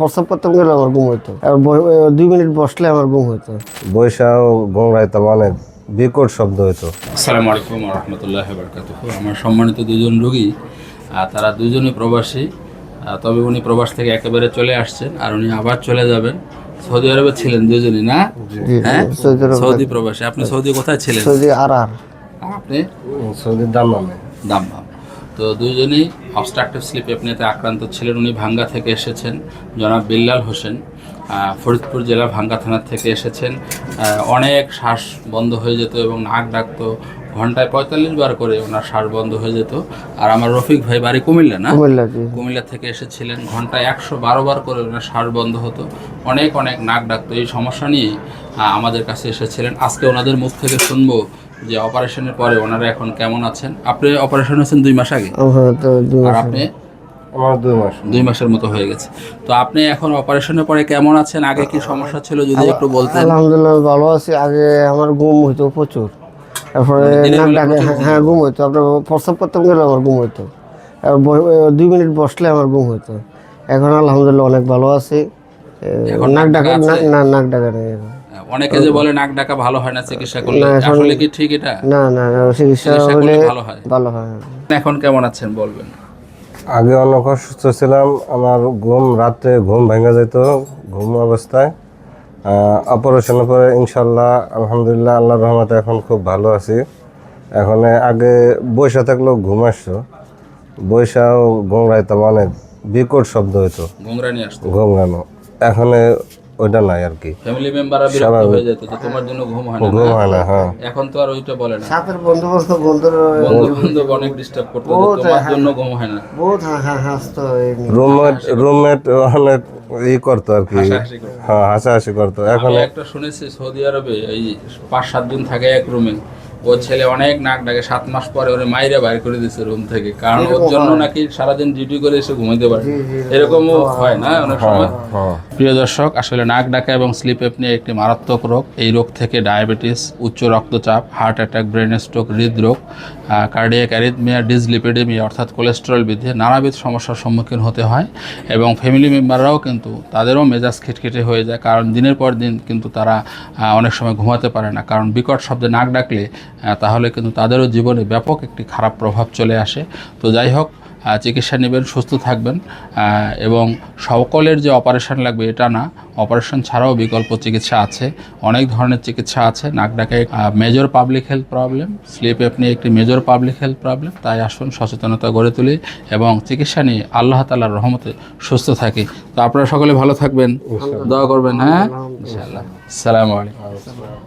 প্রস্তাব করতে গেলে আমার ঘুম হইতো। আর দুই মিনিট বসলে আমার ঘুম হইতো। বৈশাও গোংরাইতাম অনেক বিকট শব্দ হতো আসসালামু আলাইকুম রহমতুল্লাহ বরকাত আমার সম্মানিত দুজন রোগী তারা দুজনই প্রবাসী। তবে উনি প্রবাস থেকে একেবারে চলে আসছেন আর উনি আবার চলে যাবেন। সৌদি আরবে ছিলেন দুজনই না? হ্যাঁ? সৌদি। সৌদি প্রবাসী। আপনি সৌদি কোথায় ছিলেন? সৌদি আর আপনি? সৌদির দাম নামে দাম্বাম তো দুজনেই অবস্ট্রাকটিভ স্লিপ এপনিতে আক্রান্ত ছিলেন। উনি ভাঙ্গা থেকে এসেছেন, জনাব বিল্লাল হোসেন ফরিদপুর জেলা ভাঙ্গা থানার থেকে এসেছেন। অনেক শ্বাস বন্ধ হয়ে যেত এবং নাক ডাকতো ঘন্টায় পঁয়তাল্লিশ বার করে ওনার শ্বাস বন্ধ হয়ে যেত। আর আমার রফিক ভাই বাড়ি কুমিল্লা না? কুমিল্লা থেকে এসেছিলেন ঘন্টায় একশো বারো বার করে ওনার শ্বাস বন্ধ হতো। অনেক অনেক নাক ডাকতো। এই সমস্যা নিয়ে আমাদের কাছে এসেছিলেন। আজকে ওনাদের মুখ থেকে শুনব যে অপারেশনের পরে ওনারা এখন কেমন আছেন। আপনি অপারেশন হয়েছেন দুই মাস আগে? দুই আর আপনি? দুই মাসের মতো হয়ে গেছে। তো আপনি এখন অপারেশনের পরে কেমন আছেন? আগে কি সমস্যা ছিল যদি একটু বলতেন। আলহামদুলিল্লাহ ভালো আছি। আগে আমার ঘুম হইতো প্রচুর। তারপরে নাক বেলা ডাকে হ্যাঁ ঘুম হইতো। আপনার প্রস্তাব করতে গেলে আমার ঘুম হইতো। আর ব- দুই মিনিট বসলে আমার ঘুম হইতো। এখন আলহামদুলিল্লাহ অনেক ভালো আছি। এখন নাক নাক ডাকা না নাক ডাকা নেই অনেকে যে বলে নাক ডাকা ভালো হয় না চিকিৎসা করলে। না, আসলে কি ঠিক এটা? না না না, চিকিৎসা হলে করলে ভালো হয়। ভালো হয়। এখন কেমন আছেন বলবেন? আগে অনেক অসুস্থ ছিলাম। আমার ঘুম রাত্রে ঘুম ভেঙে যেত ঘুম অবস্থায়। অপারেশনের পরে ইনশাল্লাহ আলহামদুলিল্লাহ আল্লাহ রহমতে এখন খুব ভালো আছি। এখন আগে বৈশা থাকলেও ঘুম আসতো। বৈশাও গোংরাইতাম অনেক বিকট শব্দ হইতো। গোংরা নিয়ে আসতো। ঘুম গান এখন ওইটা নাই আর কি। ফ্যামিলি মেম্বাররা বিরক্ত হয়ে যেত যে তোমার জন্য ঘুম হয় না। ঘুম হয় না হ্যাঁ। এখন তো আর ওইটা বলে না। সাথের বন্ধু বন্ধু অনেক ডিস্টার্ব করতো তোমার জন্য ঘুম হয় না। বহুত হাসতো রুমমেট রুমমেট অনেক ই করতো আর কি। হাসাহাসি করতো। হ্যাঁ হাসাহাসি করতো। এখন একটা শুনেছি সৌদি আরবে এই পাঁচ সাত দিন থাকে এক রুমে ও ছেলে অনেক নাক ডাকে সাত মাস পরে ওরে মাইরে বাইর করে দিছে রুম থেকে। কারণ ওর জন্য নাকি সারাদিন ডিউটি করে এসে ঘুমাইতে পারে। এরকমও হয় না? অনেক সময় হ্যাঁ প্রিয় দর্শক আসলে নাক ডাকা এবং স্লিপ নিয়ে একটি মারাত্মক রোগ। এই রোগ থেকে ডায়াবেটিস উচ্চ রক্তচাপ হার্ট অ্যাটাক ব্রেন স্ট্রোক হৃদরোগ কার্ডিয়াক অ্যারিথমিয়া ডিসলিপিডেমিয়া অর্থাৎ কোলেস্টেরল বৃদ্ধি নানাবিধ সমস্যার সম্মুখীন হতে হয়। এবং ফ্যামিলি মেম্বাররাও কিন্তু তাদেরও মেজাজ খিটখিটে হয়ে যায়। কারণ দিনের পর দিন কিন্তু তারা অনেক সময় ঘুমাতে পারে না। কারণ বিকট শব্দে নাক ডাকলে তাহলে কিন্তু তাদেরও জীবনে ব্যাপক একটি খারাপ প্রভাব চলে আসে। তো যাই হোক চিকিৎসা নেবেন সুস্থ থাকবেন এবং সকলের যে অপারেশন লাগবে এটা না অপারেশন ছাড়াও বিকল্প চিকিৎসা আছে। অনেক ধরনের চিকিৎসা আছে। নাক ডাকে major public health problem sleep নিয়ে একটি মেজর পাবলিক হেলথ প্রবলেম তাই আসুন সচেতনতা গড়ে তুলি এবং চিকিৎসা নিয়ে আল্লাহ তালার রহমতে সুস্থ থাকি। তো আপনারা সকলে ভালো থাকবেন। দোয়া করবেন হ্যাঁ? ইনশাআল্লাহ। সালামু আলাইকুম।